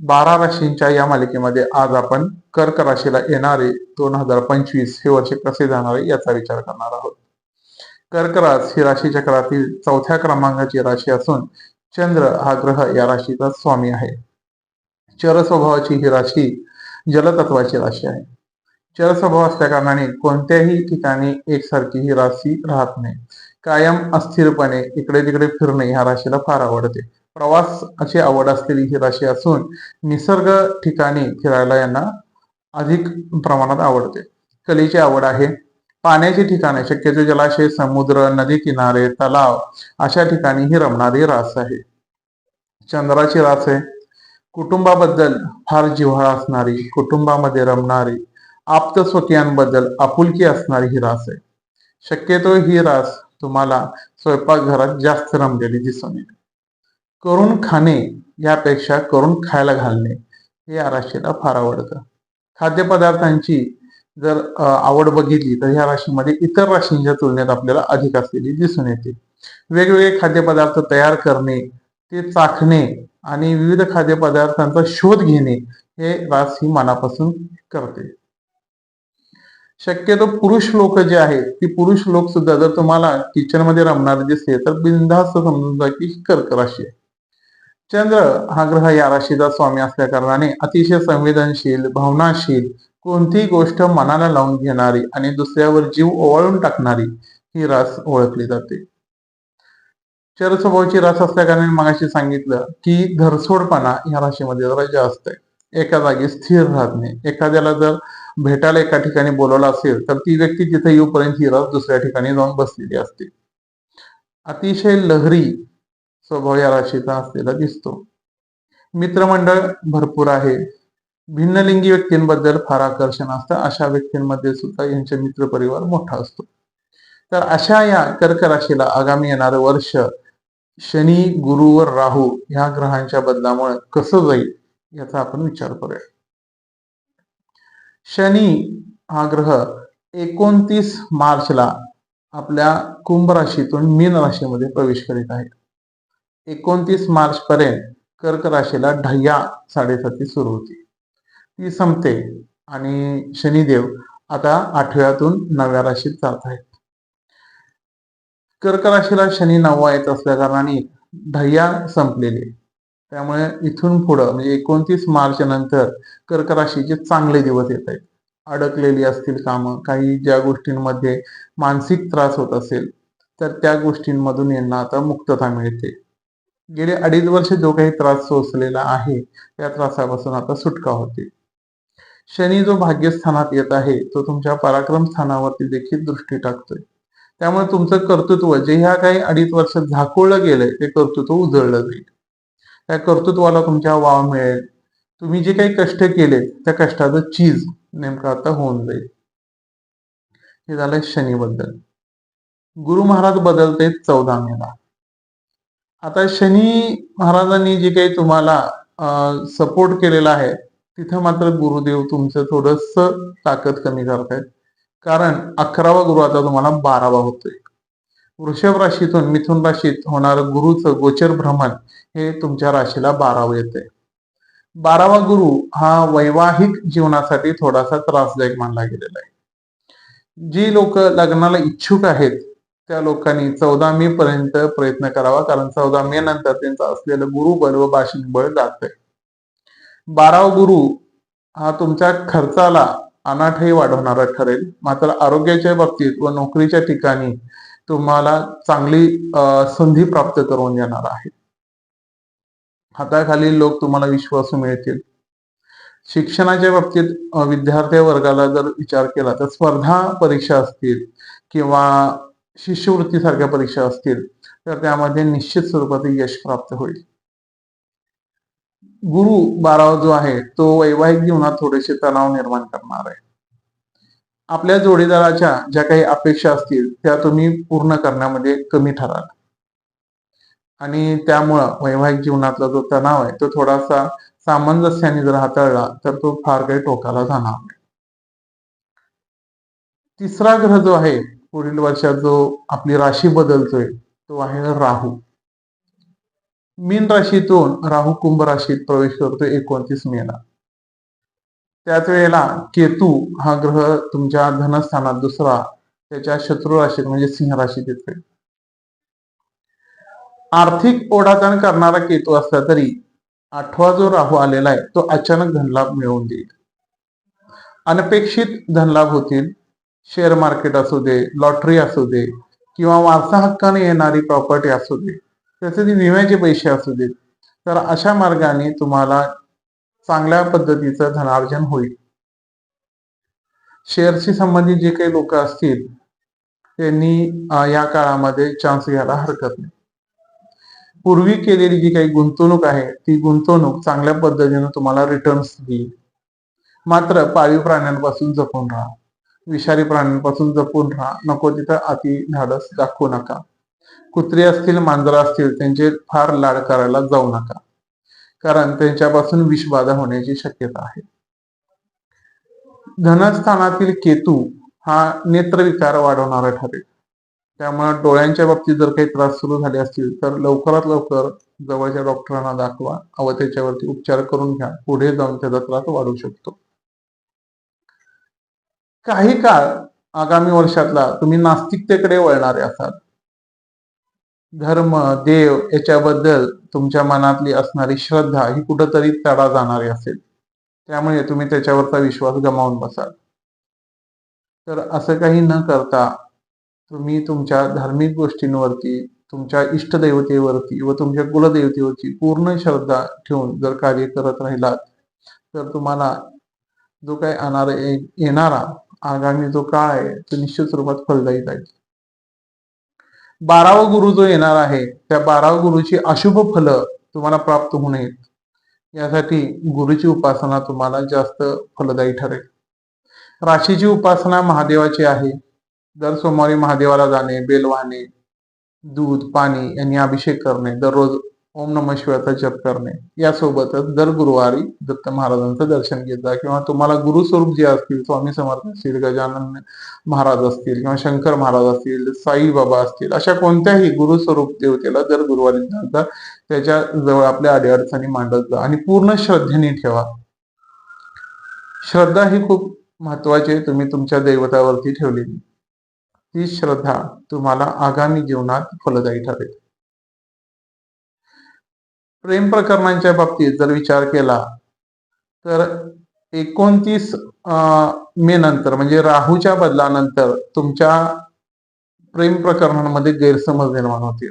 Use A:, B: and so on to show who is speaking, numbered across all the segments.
A: बारा राशींच्या या मालिकेमध्ये आज आपण कर्क राशीला येणारे दोन हजार पंचवीस हे वर्ष कसे जाणारे याचा विचार करणार आहोत. कर्करास ही राशी चक्रातील चौथ्या क्रमांकाची राशी असून चंद्र हा ग्रह या राशीचा स्वामी आहे. चर स्वभावाची ही राशी जलतत्वाची राशी आहे. चर स्वभाव असल्या कारणाने कोणत्याही ठिकाणी एकसारखी ही राशी राहत नाही. कायम अस्थिरपणे इकडे तिकडे फिरणे ह्या राशीला फार आवडते. प्रवास अशी आवड असलेली ही राशी असून निसर्ग ठिकाणी फिरायला यांना अधिक प्रमाणात आवडते. कलेची आवड आहे. पाण्याची ठिकाणे शक्यतो जलाशय समुद्र नदी किनारे तलाव अशा ठिकाणी ही रमणारी रास आहे. चंद्राची रास आहे. कुटुंबाबद्दल फार जिव्हाळा असणारी कुटुंबामध्ये रमणारी आप्त स्वकीयांबद्दल आपुलकी असणारी ही रास आहे. शक्यतो ही रास तुम्हाला स्वयंपाकघरात जास्त रमलेली दिसून येईल करून खाणे यापेक्षा करून खायला घालणे हे या राशीला फार आवडतं. खाद्यपदार्थांची जर आवड बघितली तर ह्या राशीमध्ये इतर राशींच्या तुलनेत आपल्याला अधिक असलेली दिसून येते. वेगवेगळे खाद्यपदार्थ तयार करणे ते चाखणे आणि विविध खाद्यपदार्थांचा शोध घेणे हे रास ही मनापासून करते. शक्यतो पुरुष लोक जे आहेत ती पुरुष लोक सुद्धा जर तुम्हाला किचनमध्ये रमणारे दिसले तर बिनधास्त समजून जा की कर्क राशी आहे. चंद्र हा ग्रह या राशीचा स्वामी असल्या कारणाने अतिशय संवेदनशील भावनाशील कोणतीही गोष्ट मनाला लावून घेणारी आणि दुसऱ्यावर जीव ओवाळून टाकणारी ही रास ओळखली जाते. चर स्वभावाची रास असल्या कारणाने मगाशी सांगितलं की धरसोडपणा या राशीमध्ये जरा जास्त आहे एका जागी स्थिर राहत नाही. एखाद्याला जर भेटायला एका ठिकाणी बोलवलं असेल तर ती व्यक्ती तिथे येऊपर्यंत ही रास दुसऱ्या ठिकाणी जाऊन बसलेली असते. अतिशय लहरी स्वभाव या राशीचा असलेला दिसतो. मित्रमंडळ भरपूर आहे. भिन्नलिंगी व्यक्तींबद्दल फार आकर्षण असतं. अशा व्यक्तींमध्ये सुद्धा यांचे मित्र परिवार मोठा असतो. तर अशा या कर्क राशीला आगामी येणारं वर्ष शनी गुरु व राहू ह्या ग्रहांच्या बदलामुळे कसं जाईल याचा आपण विचार करूया. शनी हा ग्रह एकोणतीस मार्चला आपल्या कुंभ राशीतून मीन राशीमध्ये प्रवेश करीत आहे. एकोणतीस मार्च पर्यंत कर्क राशीला ढय्या साडेसाती सुरू होती. ती संपते आणि शनिदेव आता आठव्यातून नव्या राशीत जात आहेत. कर्क राशीला शनी नववा येत असल्या कारणाने ढय्या संपलेली त्यामुळे इथून पुढं म्हणजे एकोणतीस मार्च नंतर कर्क राशीचे चांगले दिवस येत आहेत. अडकलेली असतील कामं काही ज्या गोष्टींमध्ये मानसिक त्रास होत असेल तर त्या गोष्टींमधून यांना आता मुक्तता मिळते. गेले अडीच वर्ष जो काही त्रास सोसलेला आहे त्या त्रासापासून आता सुटका होते. शनी जो भाग्यस्थानात येत आहे तो तुमच्या पराक्रम स्थानावरती देखील दृष्टी टाकतोय. त्यामुळे तुमचं कर्तृत्व जे ह्या काही अडीच वर्ष झाकोळलं गेलंय ते कर्तृत्व उजळलं जाईल. त्या कर्तृत्वाला तुमच्या वाव मिळेल. तुम्ही जे काही कष्ट केले त्या कष्टाचं चीज नेमकं आता होऊन जाईल. हे झालंय शनीबद्दल. गुरु महाराज बदलते चौदा मेला आता शनी महाराजांनी जे काही तुम्हाला सपोर्ट केलेला आहे तिथं मात्र गुरुदेव तुमचं थोडस ताकद कमी करतायत. कारण अकरावा गुरु आता तुम्हाला बारावा होतोय. वृषभ राशीतून मिथुन राशीत होणारं गुरुचं गोचर भ्रमण हे तुमच्या राशीला बारावं येते बारावा गुरु हा वैवाहिक जीवनासाठी थोडासा त्रासदायक मानला गेलेला आहे. जी लोक लग्नाला इच्छुक आहेत त्या लोकांनी चौदा मे पर्यंत प्रयत्न करावा कारण चौदा मे नंतर त्यांचं असलेलं गुरुबळ व भाषिक बळ जात बारावा गुरु हा तुमच्या खर्चाला अनाठही वाढवणारा ठरेल. मात्र आरोग्याच्या बाबतीत व नोकरीच्या ठिकाणी तुम्हाला चांगली संधी प्राप्त करून देणार आहे. हाताखालील लोक तुम्हाला विश्वासू मिळतील. शिक्षणाच्या बाबतीत विद्यार्थी वर्गाला जर विचार केला तर स्पर्धा परीक्षा असतील किंवा शिष्यवृत्तीसारख्या परीक्षा असतील तर त्यामध्ये निश्चित स्वरूपात यश प्राप्त होईल. गुरु बारावा जो आहे तो वैवाहिक जीवनात थोडेसे तणाव निर्माण करणार आहे. आपल्या जोडीदाराच्या ज्या काही अपेक्षा असतील त्या तुम्ही पूर्ण करण्यामध्ये कमी ठराल. आणि त्यामुळं वैवाहिक जीवनातला जो तणाव आहे तो थोडासा सामंजस्याने जर हाताळला तर तो फार काही टोकाला जाणार नाही. तिसरा ग्रह जो आहे पुढील वर्षात जो आपली राशी बदलतोय तो आहे राहू. मीन राशीतून राहू कुंभ राशीत प्रवेश करतो एकोणतीस मेला. त्याच वेळेला केतू हा ग्रह तुमच्या धनस्थानात दुसरा त्याच्या शत्रू राशीत म्हणजे सिंह राशीत येतोय. आर्थिक ओढाताण करणारा केतू असला तरी आठवा जो राहू आलेला आहे तो अचानक धनलाभ मिळवून देईल. अनपेक्षित धनलाभ होतील शेअर मार्केट असू दे लॉटरी असू दे किंवा वारसा हक्काने येणारी प्रॉपर्टी असू दे तसेच विम्याचे पैसे असू देत तर अशा मार्गाने तुम्हाला चांगल्या पद्धतीचं धनार्जन होईल. शेअरशी संबंधित जे काही लोक असतील त्यांनी या काळामध्ये चान्स घ्यायला हरकत नाही. पूर्वी केलेली जी काही गुंतवणूक आहे ती गुंतवणूक चांगल्या पद्धतीने तुम्हाला रिटर्न्स देईल. मात्र पाळीव प्राण्यांपासून जपून राहा. विषारी प्राण्यांपासून जपून राहा. नको तिथं अति धाडस दाखवू नका. कुत्री असतील मांजरं असतील त्यांचे फार लाड करायला जाऊ नका. कारण त्यांच्यापासून विषबाधा होण्याची शक्यता आहे. धनस्थानातील केतू हा नेत्रविकार वाढवणारा ठरेल. त्यामुळे डोळ्यांच्या बाबतीत जर काही त्रास सुरू झाले असतील तर लवकरात लवकर जवळच्या डॉक्टरांना दाखवा. व त्याच्यावरती उपचार करून घ्या. पुढे जाऊन त्याचा त्रास वाढू शकतो. काही काळ आगामी वर्षातला तुम्ही नास्तिकतेकडे वळणारे असाल. धर्म देव याच्याबद्दल तुमच्या मनातली असणारी श्रद्धा ही कुठंतरी तडा जाणारी असेल. त्यामुळे तुम्ही त्याच्यावरचा विश्वास गमावून बसाल. तर असं काही न करता तुम्ही तुमच्या धार्मिक गोष्टींवरती तुमच्या इष्टदैवतेवरती व तुमच्या कुलदेवतेवरती पूर्ण श्रद्धा ठेवून जर कार्य करत राहिलात तर तुम्हाला जो काही येणारा येणारा आगामी जो काळ आहे तो निश्चित स्वरूपात फलदायी जाईल. बारावा गुरु जो येणार आहे त्या बारावा गुरुची अशुभ फल तुम्हाला प्राप्त होऊ नयेत. यासाठी गुरुची उपासना तुम्हाला जास्त फलदायी ठरेल. राशीची उपासना महादेवाची आहे. दर सोमवारी महादेवाला जाणे बेल वाहणे दूध पाणी यांनी अभिषेक करणे दररोज ओम नम शिवाचा जप करणे. यासोबतच दर गुरुवारी दत्त महाराजांचं दर्शन घेत जा किंवा तुम्हाला गुरुस्वरूप जे असतील स्वामी समर्थ असतील गजानन महाराज असतील किंवा शंकर महाराज असतील साई बाबा असतील अशा कोणत्याही गुरुस्वरूप देवतेला दर गुरुवारी जाता त्याच्याजवळ आपल्या अडीअडचणी मांडत जा आणि पूर्ण श्रद्धेने ठेवा. श्रद्धा ही खूप महत्वाची आहे. तुम्ही तुमच्या दैवतावरती ठेवलेली. ती श्रद्धा तुम्हाला आगामी जीवनात फलदायी ठरेल. प्रेम प्रकरणांच्या बाबतीत जर विचार केला तर एकोणतीस मे नंतर म्हणजे राहूच्या बदलानंतर तुमच्या प्रेम प्रकरणांमध्ये गैरसमज निर्माण होतील.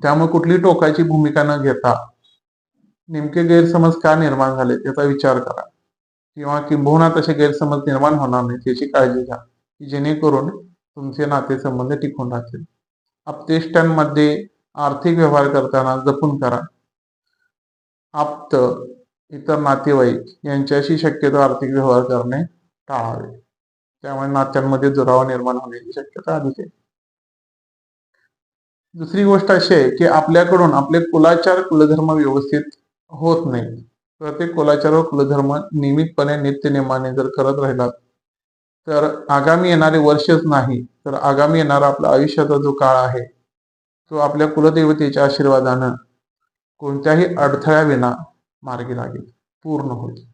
A: त्यामुळे कुठली टोकाची भूमिका न घेता नेमके गैरसमज का निर्माण झाले त्याचा विचार करा. किंवा किंबहुना तसे गैरसमज निर्माण होणार नाही याची काळजी घ्या जेणेकरून तुमचे नातेसंबंध टिकून राहतील. अपतेष्टांमध्ये आर्थिक व्यवहार करताना जपून करा. आप्त इतर नातेवाईक यांच्याशी शक्यतो आर्थिक व्यवहार करणे टाळावे. त्यामुळे नात्यांमध्ये दुरावा निर्माण होण्याची शक्यता अधिक आहे. दुसरी गोष्ट अशी आहे की आपल्याकडून आपले कुलाचार कुलधर्म व्यवस्थित होत नाही. प्रत्येक कुलाचार व कुलधर्म नियमितपणे नित्यनेमाने जर करत राहिलात तर आगामी येणारे वर्षच नाही. तर आगामी येणारा आपला आयुष्याचा जो काळ आहे तो आपल्या कुलदेवतेच्या आशीर्वादानं कोणत्याही अडथळ्याविना मार्गी लागेल पूर्ण होईल.